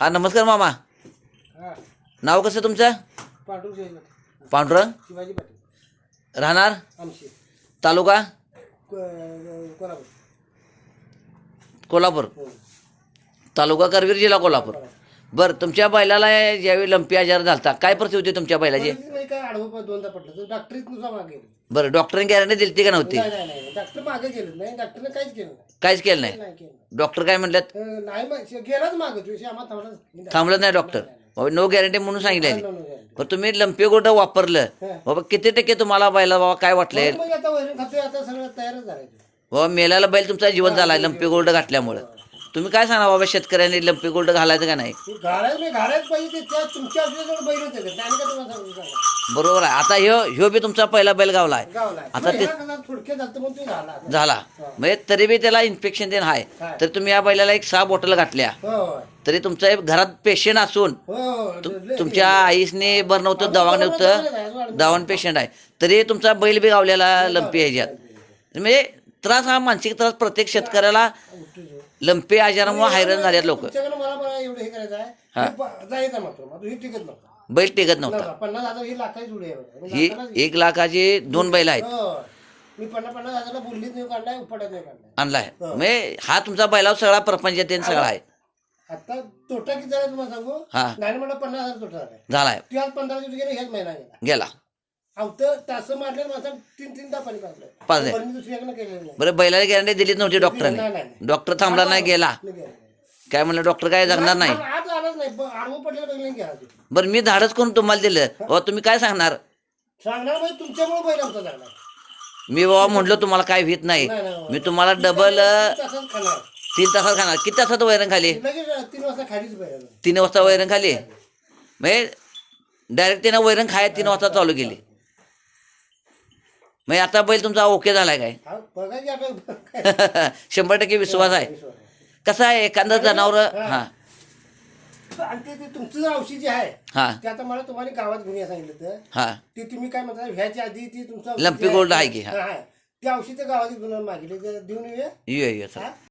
हा नमस्कार मामा. हा. नाव कसं तुमचं? पांडुरंग शिवाजी पांडुरंग? शिवाजी पाटील. राहणार? आमचे. तालुका? को- कोल्हापूर. कोल्हापूर. हो. तालुका करवीर जिल्हा कोल्हापूर. बरं तुमच्या बैलाला ज्यावेळी लंपी आजार झालता काय परिस्थिती होती तुमच्या बैलाची? परिस्थिती म्हणजे काय आडवं पण दोनदा पडलं. तर डॉक्टरीत नुसार मागे. गेले. बरं डॉक्टरने गॅरंटी दिली का नव्हती? नाही नाही नाही. डॉक्टर मागे गेलं. नाही डॉक्टरने काहीच केलं नाही. काहीच केलं नाही? नाही केलं डॉक्टर काय म्हणल्यात? अं, नाही मग गेलाच मागे. थांबलं नाही. डॉक्टर बाबा नो गॅरंटी म्हणून सांगितलं. पण तुम्ही लंपी गोट वापरलं. बाबा किती टक्के तुम्हाला बैला बाबा काय वाटलंय मग आता वैरण खातोय आता सगळं तयारच झालंय. ते. बाबा मेल्याला बैल तुमचा जीवन झाला लंपी गोल्ड घातल्यामुळं. तुम्ही काय सांगा बाबा शेतकऱ्यांनी लंपी गोल्ड घालायचं का नाही? ते घालायच नाही घालायच पाहिजे ते त्या तुमच्या आपल्याजवळ बैलच आहे आणि का तुम्हाला सांगू सांगा. बरोबर आहे. आता ह्यो ह्यो बी तुमचा पहिला बैल गावला आहे. गावला आता ते थोडक्यात झालं म्हणून तुम्ही घाला झाला म्हणजे तरी बी त्याला इन्फेक्शन देणं आहे. तर तुम्ही या बैलाला एक सहा बॉटल घातल्या. हो तरी तुमचा एक घरात पेशंट असून हो तु- तुमच्या आईसने बरं नव्हतं दवाखान्यात नव्हतं दवाखान पेशंट आहे. तरी तुमचा बैल बी गावलेला लंपी ह्याच्यात. म्हणजे त्रास हा मानसिक त्रास प्रत्येक शेतकऱ्याला लंपी आजारामुळे हैराण झाल्यात लोक. तुमच्याकडे मला मला एवढं हे करायचं आहे. हे. प- जायचं मात्र मात्र ही टिकत नव्हता. बैल टेकत नव्हता. पन्नास हजार ही लाखाची. ही एक लाखाचे दोन बैल आहेत. हो. मी पन्नास पन्नास हजारला बोललीच नाही काढलाय उपडत नाही काढलाय. आणलाय म्हणजे हा. तुमचा बैलावर सगळा प्रपंच आहे सगळा आहे. आता तोटा किती झाला तुम्हाला सांगू? हा. नाही मला पन्नास हजार तोटा झालाय झालाय ती आज पंधरा दिवस गेले ह्याच महिना गेला. गेला. तास माझा तीन पाजलंय. मी केलेलं नाही. बरं बैलाला गॅरंटी दिलीच नव्हती नाही, डॉक्टरने नाही. डॉक्टर थांबला नाही गेला. काय म्हणलं डॉक्टर काय जगणार नाही? आज आलाच नाही. ब- आडवं पडलेलं बैल गेला तो. बरं मी धाडच करून तुम्हाला दिलं. बाबा तुम्ही काय सांगणार? सांगणार म्हणजे तुमच्यामुळे बैल आमचा झाला. मी बाबा म्हटलं तुम्हाला काय भीत नाही. नाही, नाही, मी तुम्हाला डबल खाणार. तीन तासात खाणार. किती तासात वैरण खाली? लगेच तीन वाजता खालीच बैल तीन वाजता वैरण खाली? म्हणजे डायरेक्ट तिनं वैरण खाय तीन वाजता चालू केली. म्हणजे आता बैल तुमचा ओके झालाय काय? हा, बघा की आता. काय शंभर टक्के विश्वास आहे. विश्वास आहे. कसं आहे? एखादं जनावर हा. आणि ते ते तुमचं औषध जे आहे हा. ते आता मला तुम्हाला गावात घेऊन या सांगितलं तर हा. ते तुम्ही काय म्हणता ह्याच्या आधी ती तुमचं औषध लंपी जे गोल्ड आहे की, हा. हा. ते औषध गावात घेऊन मागितले. ते देऊन येऊया. ये ये सर हा?